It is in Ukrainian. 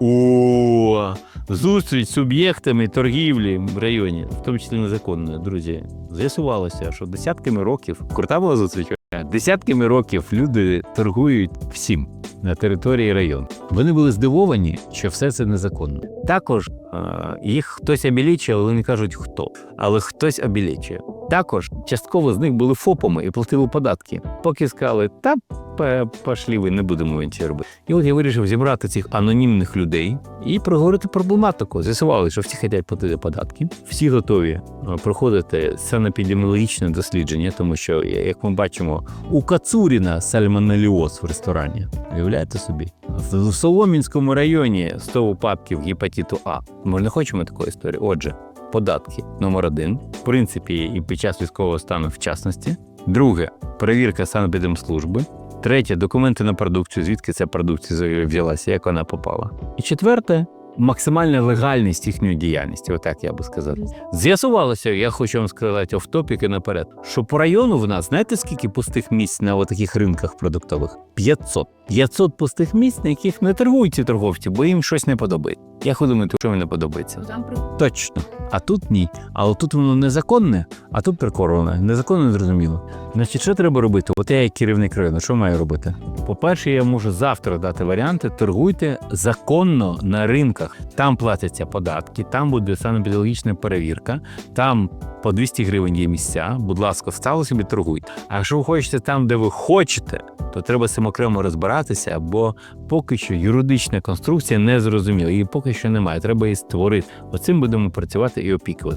О, зустріч з суб'єктами торгівлі в районі, в тому числі незаконної, друзі. З'ясувалося, що десятками років крута була зустріч. Десятками років люди торгують всім на території району. Вони були здивовані, що все це незаконно. Також е, їх хтось обілічує, але не кажуть хто. Але хтось обілічує. Також частково з них були ФОПами і платили податки. Поки сказали, та пошлі ви не будемо нічого робити. І от я вирішив зібрати цих анонімних людей і проговорити проблематику. З'ясували, що всі хочуть платити податки, всі готові е, проходити санепідеміологічне дослідження, тому що, як ми бачимо, у Кацуріна сальмонеліоз в ресторані. Уявляєте собі? В Соломінському районі 100 випадків гепатиту А. Ми ж не хочемо такої історії. Отже, податки номер один, в принципі, і під час військового стану в частності. Друге перевірка санепідемслужби. Третє документи на продукцію, звідки ця продукція взялася, як вона попала. І четверте максимальна легальність їхньої діяльності, отак я би сказав. З'ясувалося, я хочу вам сказати офтопіки наперед, що по району в нас знаєте скільки пустих місць на таких ринках продуктових? 500. 500 пустих місць, на яких не торгують ці торговці, бо їм щось не подобається. Ви думаєте, що мені не подобається? Точно. А тут ні. Але тут воно незаконне, а тут прикороване. Незаконно зрозуміло. Значить, що треба робити? От я як керівник району, що маю робити? По-перше, я можу завтра дати варіанти. Торгуйте законно на ринках. Там платяться податки, там буде санепідологічна перевірка, там по 200 гривень є місця. Будь ласка, стало собі торгуйте. А якщо ви хочете там, де ви хочете, то треба окремо розбиратися, бо поки що юридична конструкція не зрозуміла, її поки що немає. Треба її створити. Оцим будемо працювати і опікувати.